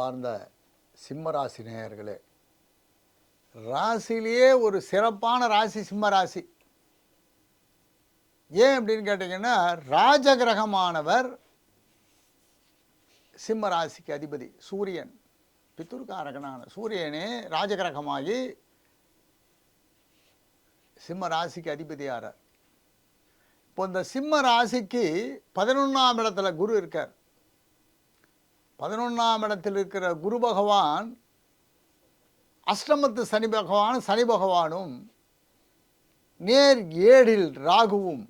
அன்பார்ந்த சிம்மராசி நேயர்களே ராசிலேயே ஒரு சிறப்பான ராசி சிம்ம ராசி. ஏன் அப்படின்னு கேட்டிங்கன்னா ராஜகிரகமானவர் சிம்ம ராசிக்கு அதிபதி சூரியன் பித்துருக்காரகனான சூரியனே ராஜகிரகமாகி சிம்ம ராசிக்கு அதிபதியாரார் இப்போ இந்த சிம்ம ராசிக்கு பதினொன்றாம் இடத்துல குரு இருக்கார். பதினொன்றாம் இடத்தில் இருக்கிற குரு பகவான் அஷ்டமத்து சனி பகவான் சனி பகவானும் நேர் ஏழில் ராகுவும்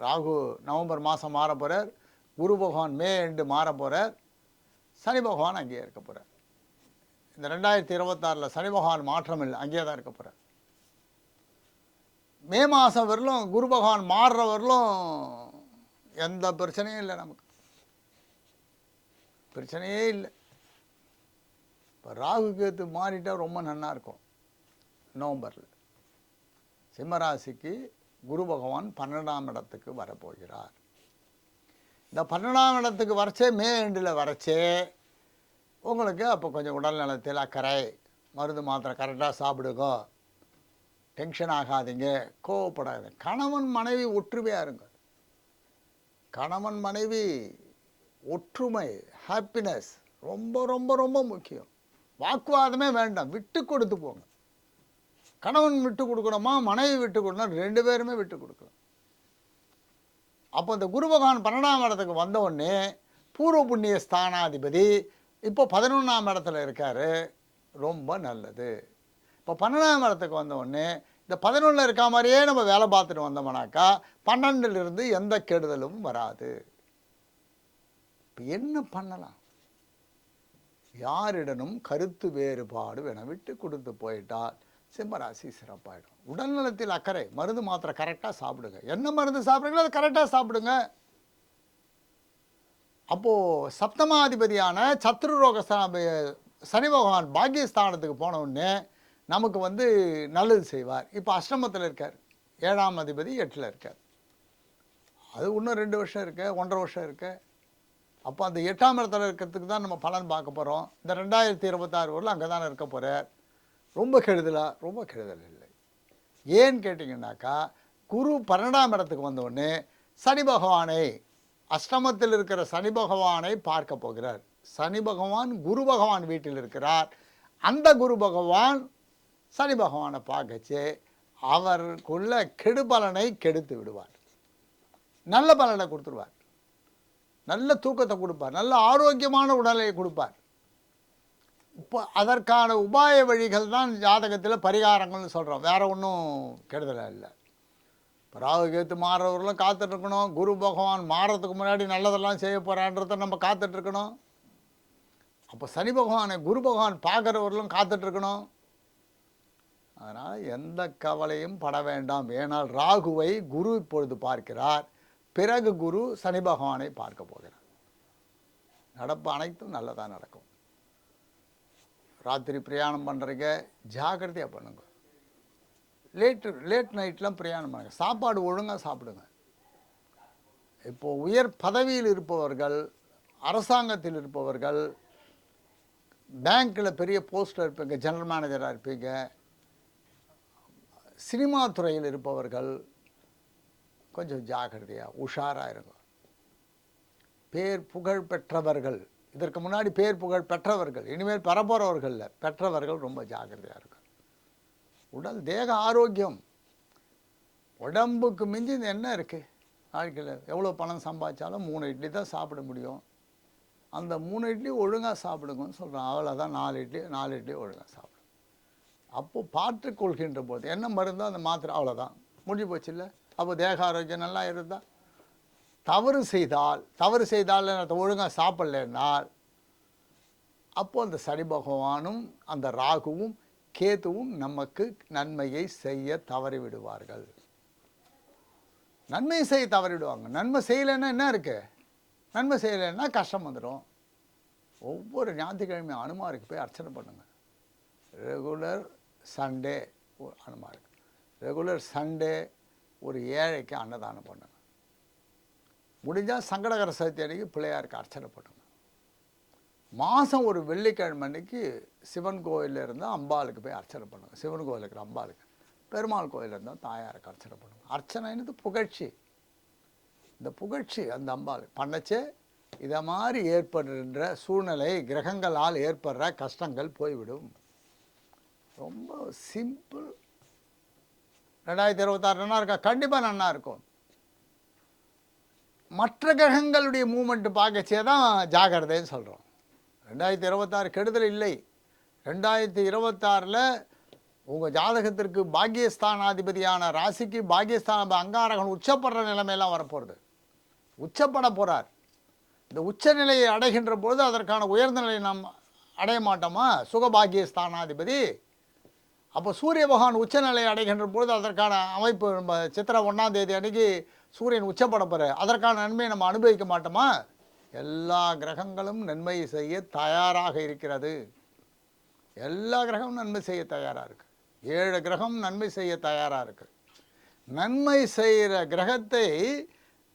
ராகு நவம்பர் மாதம் மாற போகிறார் குரு பகவான் மே எண்டு மாற போகிறார் சனி பகவான் அங்கேயே இருக்க போகிறார் இந்த ரெண்டாயிரத்தி இருபத்தாறில் சனி பகவான் மாற்றம் இல்லை அங்கேயே தான் இருக்க போகிறார் மே மாதம் வரலும் குரு பகவான் மாறுற வரலும் எந்த பிரச்சனையும் இல்லை நமக்கு. பிரச்சனையே இல்லை. இப்போ ராகு கேத்து மாறிட்டால் ரொம்ப நன்னா இருக்கும். நவம்பரில். சிம்மராசிக்கு குரு பகவான் பன்னெண்டாம் இடத்துக்கு வரப்போகிறார். இந்த பன்னெண்டாம் இடத்துக்கு வரைச்சே மே எண்டில் வரைச்சே உங்களுக்கு அப்போ கொஞ்சம் உடல் நலத்தில் அக்கறை மருந்து மாத்திரை கரெக்டாக சாப்பிடுங்க. டென்ஷன் ஆகாதீங்க. கோவப்படாதீங்க. கணவன் மனைவி ஒற்றுமையாக இருங்க. கணவன் மனைவி ஒற்றுமை ஹாப்பினஸ் ரொம்ப ரொம்ப ரொம்ப முக்கியம். வாக்குவாதமே வேண்டாம். விட்டு கொடுத்து போங்க. கணவன் விட்டு கொடுக்கணுமா மனைவி விட்டு கொடுக்கணும் ரெண்டு பேருமே விட்டு கொடுக்கணும் அப்போ இந்த குரு பகவான் பன்னெண்டாம் இடத்துக்கு வந்த உடனே பூர்வ புண்ணிய ஸ்தானாதிபதி இப்போ பதினொன்றாம் இடத்துல இருக்கார். ரொம்ப நல்லது. இப்போ பன்னெண்டாம் இடத்துக்கு வந்த உடனே இந்த பதினொன்றில் இருக்க மாதிரியே நம்ம வேலை பார்த்துட்டு வந்தோம்னாக்கா பன்னெண்டுலேருந்து எந்த கெடுதலும் வராது. இப்போ என்ன பண்ணலாம்? யாரிடனும் கருத்து வேறுபாடு என விட்டு கொடுத்து போயிட்டால் சிம்மராசி சிறப்பாயிடும். உடல்நலத்தில் அக்கறை மருந்து மாத்திரை கரெக்டாக சாப்பிடுங்க. என்ன மருந்து சாப்பிட்றீங்களோ அதை கரெக்டாக சாப்பிடுங்க. அப்போது சப்தமாதிபதியான சத்ருரோக சனி பகவான் பாக்கியஸ்தானத்துக்கு போன உடனே நமக்கு வந்து நல்லது செய்வார். இப்போ அஷ்டமத்தில் இருக்கார். ஏழாம் அதிபதி எட்டில் இருக்கார். அது இன்னும் ரெண்டு வருஷம் இருக்கு ஒன்றரை வருஷம் இருக்குது அப்போ அந்த எட்டாம் இடத்துல இருக்கிறதுக்கு தான் நம்ம பலன் பார்க்க போகிறோம் இந்த ரெண்டாயிரத்தி இருபத்தாறு வரல அங்கே தானே இருக்க போகிறார் ரொம்ப கெடுதலாக ரொம்ப கெடுதல் இல்லை. ஏன்னு கேட்டிங்கன்னாக்கா குரு பன்னெண்டாம் இடத்துக்கு வந்த சனி பகவானை அஷ்டமத்தில் இருக்கிற சனி பகவானை பார்க்க போகிறார். சனி பகவான் குரு பகவான் வீட்டில் இருக்கிறார். அந்த குரு பகவான் சனி பகவானை பார்க்கச்சு அவருக்குள்ள கெடுபலனை கெடுத்து விடுவார். நல்ல பலனை கொடுத்துருவார். நல்ல தூக்கத்தை கொடுப்பார். நல்ல ஆரோக்கியமான உடலை கொடுப்பார். இப்போ அதற்கான உபாய வழிகள் தான் ஜாதகத்தில் பரிகாரங்கள்னு சொல்கிறோம் வேற ஒன்றும் கெடுதலாக இல்லை. இப்போ ராகு கேத்து மாறுறவர்களும் காத்துட்ருக்கணும். குரு பகவான் மாறுறதுக்கு முன்னாடி நல்லதெல்லாம் செய்ய போகிறான்றத நம்ம காத்துட்ருக்கணும். அப்போ சனி பகவானை குரு பகவான் பார்க்குறவர்களும் காத்துட்ருக்கணும். அதனால் எந்த கவலையும் பட வேண்டாம். ஏனால் ராகுவை குரு இப்பொழுது பார்க்கிறார். பிறகு குரு சனி பகவானை பார்க்க போகிறார். நடப்பு அனைத்தும் நல்லதாக நடக்கும். ராத்திரி பிரயாணம் பண்ணுறீங்க ஜாக்கிரதையாக பண்ணுங்க. லேட்டு லேட் நைட்லாம் பிரயாணம் பண்ணுங்க. சாப்பாடு ஒழுங்காக சாப்பிடுங்க. இப்போது உயர் பதவியில் இருப்பவர்கள் அரசாங்கத்தில் இருப்பவர்கள் பேங்க்கில் பெரிய போஸ்ட்டில் இருப்பீங்க ஜெனரல் மேனேஜராக இருப்பீங்க சினிமா துறையில் இருப்பவர்கள் கொஞ்சம் ஜாக்கிரதையாக உஷாராக இருங்க. பேர் புகழ் பெற்றவர்கள் இதற்கு முன்னாடி பேர் புகழ் பெற்றவர்கள் இனிமேல் பரப்புறவர்களில் பெற்றவர்கள் ரொம்ப ஜாக்கிரதையாக இருக்கும் உடல் தேக ஆரோக்கியம். உடம்புக்கு மிஞ்சி இது என்ன இருக்குது வாழ்க்கையில் எவ்வளோ பணம் சம்பாதிச்சாலும் மூணு இட்லி தான் சாப்பிட முடியும். அந்த மூணு இட்லி ஒழுங்காக சாப்பிடுங்கன்னு சொல்கிறேன் அவ்வளோதான் நாலு இட்லி நாலு இட்லி ஒழுங்காக சாப்பிடும் அப்போது பார்த்து கொள்கின்ற போது என்ன மருந்தோ அந்த மாத்திரை அவ்வளோதான் முடிஞ்சு போச்சு இல்லை? அப்போ தேக ஆரோக்கியம் நல்லா இருந்தால் தவறு செய்தால் தவறு செய்தால் ஒழுங்காக சாப்பிடலைன்னால் அப்போ அந்த சனி பகவானும் அந்த ராகுவும் கேதுவும் நமக்கு நன்மையை செய்ய தவறிவிடுவார்கள் நன்மையை செய்ய தவறிவிடுவாங்க நன்மை செய்யலைன்னா என்ன இருக்கு? நன்மை செய்யலைன்னா கஷ்டம் வந்துடும் ஒவ்வொரு ஞாயிற்றுக்கிழமையும் அனுமாருக்கு போய் அர்ச்சனை பண்ணுங்க. ரெகுலர் சண்டே அனுமாருக்கு. ரெகுலர் சண்டே ஒரு ஏழைக்கு அன்னதானம் பண்ணணும். முடிஞ்சால் சங்கடகர சதுர்த்தி அன்னைக்கு பிள்ளையாருக்கு அர்ச்சனை பண்ணணும். மாதம் ஒரு வெள்ளிக்கிழமை அன்னைக்கு சிவன் கோயிலில் இருந்தால் அம்பாளுக்கு போய் அர்ச்சனை பண்ணுங்க சிவன் கோயிலுக்கு அம்பாளுக்கு. பெருமாள் கோயிலில் இருந்தால் தாயாருக்கு அர்ச்சனை பண்ணுங்க அர்ச்சனைன்றது புகழ்ச்சி. இந்த புகழ்ச்சி அந்த அம்பாள் பண்ணச்சே இதை மாதிரி ஏற்படுகின்ற சூழ்நிலை கிரகங்களால் ஏற்படுற கஷ்டங்கள் போய்விடும். ரொம்ப சிம்பிள் ரெண்டாயிரத்தி இருபத்தாறு நன்னா இருக்கா? கண்டிப்பாக நன்னா இருக்கும். மற்ற கிரகங்களுடைய மூமெண்ட்டு பார்க்கச்சே தான் ஜாகிரதைன்னு சொல்கிறோம் ரெண்டாயிரத்தி இருபத்தாறு கெடுதல் இல்லை. ரெண்டாயிரத்தி இருபத்தாறில் உங்கள் ஜாதகத்திற்கு பாக்கியஸ்தானாதிபதியான ராசிக்கு பாக்கியஸ்தான அங்காரகன் உச்சப்படுற நிலைமையெல்லாம் வரப்போகிறது உச்சப்பட போகிறார் இந்த உச்சநிலையை அடைகின்ற பொழுது அதற்கான உயர்ந்த நிலையை நாம் அடைய மாட்டோமா? சுகபாக்கியஸ்தானாதிபதி அப்போ சூரிய பகவான் உச்சநிலை அடைகின்ற பொழுது அதற்கான அமைப்பு நம்ம சித்திரை ஒன்றாம் தேதி அன்னைக்கு சூரியன் உச்சப்பட போகிற அதற்கான நன்மையை நம்ம அனுபவிக்க மாட்டோமா? எல்லா கிரகங்களும் நன்மை செய்ய தயாராக இருக்கிறது. எல்லா கிரகமும் நன்மை செய்ய தயாராக இருக்குது ஏழு கிரகம் நன்மை செய்ய தயாராக இருக்குது நன்மை செய்கிற கிரகத்தை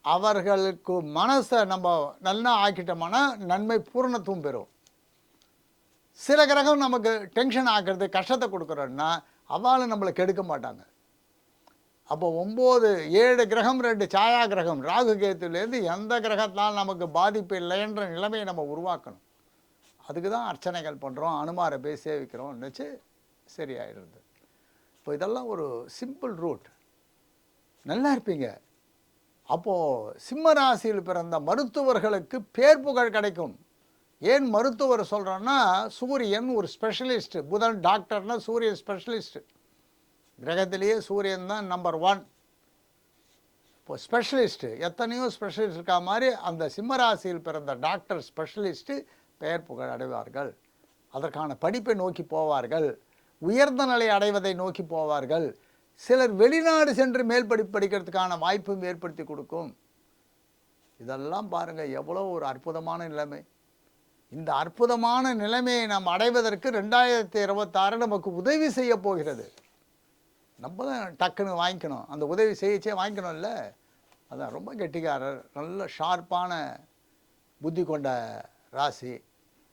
அவர்களுக்கு மனசை நம்ம நல்லா ஆக்கிட்டோம்னா நன்மை பூர்ணத்துவம் பெறும். சில கிரகம் நமக்கு டென்ஷன் ஆக்கிறது கஷ்டத்தை கொடுக்குறோன்னா அவளும் நம்மளை கெடுக்க மாட்டாங்க. அப்போ ஒம்பது ஏழு கிரகம் ரெண்டு சாயா கிரகம் ராகு கேத்துலேருந்து எந்த கிரகத்தால் நமக்கு பாதிப்பு இல்லைன்ற நிலைமையை நம்ம உருவாக்கணும். அதுக்கு தான் அர்ச்சனைகள் பண்ணுறோம் அனுமாரை போய் சேவிக்கிறோம் வச்சு சரியாயிடுது இப்போ இதெல்லாம் ஒரு சிம்பிள் ரூட் நல்லா இருப்பீங்க. அப்போது சிம்ம ராசியில் பிறந்த மருத்துவர்களுக்கு பேர் புகழ் கிடைக்கும். ஏன் மருத்துவர் சொல்கிறோன்னா சூரியன் ஒரு ஸ்பெஷலிஸ்ட்டு புதன் டாக்டர்னால் சூரியன் ஸ்பெஷலிஸ்ட்டு கிரகத்திலேயே சூரியன் தான் நம்பர் ஒன் இப்போ ஸ்பெஷலிஸ்ட்டு எத்தனையோ ஸ்பெஷலிஸ்ட் இருக்கா மாதிரி அந்த சிம்மராசியில் பிறந்த டாக்டர் ஸ்பெஷலிஸ்ட்டு பெயர் புகழ் அடைவார்கள். அதற்கான படிப்பை நோக்கி போவார்கள். உயர்ந்த நிலை அடைவதை நோக்கி போவார்கள். சிலர் வெளிநாடு சென்று மேல் படிக்கிறதுக்கான வாய்ப்பும் ஏற்படுத்தி கொடுக்கும். இதெல்லாம் பாருங்கள் எவ்வளோ ஒரு அற்புதமான நிலைமை. இந்த அற்புதமான நிலைமையை நாம் அடைவதற்கு ரெண்டாயிரத்தி இருபத்தாறு நமக்கு உதவி செய்ய போகிறது. நம்ம தான் டக்குன்னு வாங்கிக்கணும். அந்த உதவி செய்யச்சே வாங்கிக்கணும்ல. அதான் ரொம்ப கெட்டிக்காரர் நல்ல ஷார்ப்பான புத்தி கொண்ட ராசி.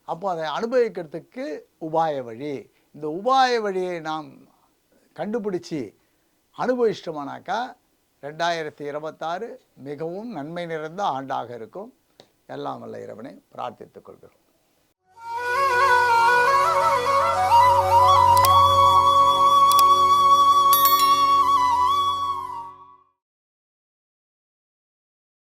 அப்போ அதை அனுபவிக்கிறதுக்கு உபாய வழி. இந்த உபாய வழியை நாம் கண்டுபிடிச்சி அனுபவிச்சிட்டோமானாக்கா ரெண்டாயிரத்தி இருபத்தாறு மிகவும் நன்மை நிறைந்த ஆண்டாக இருக்கும். எல்லாம் வல்ல இறைவனை பிரார்த்தித்துக் கொள்கிறோம். Oh,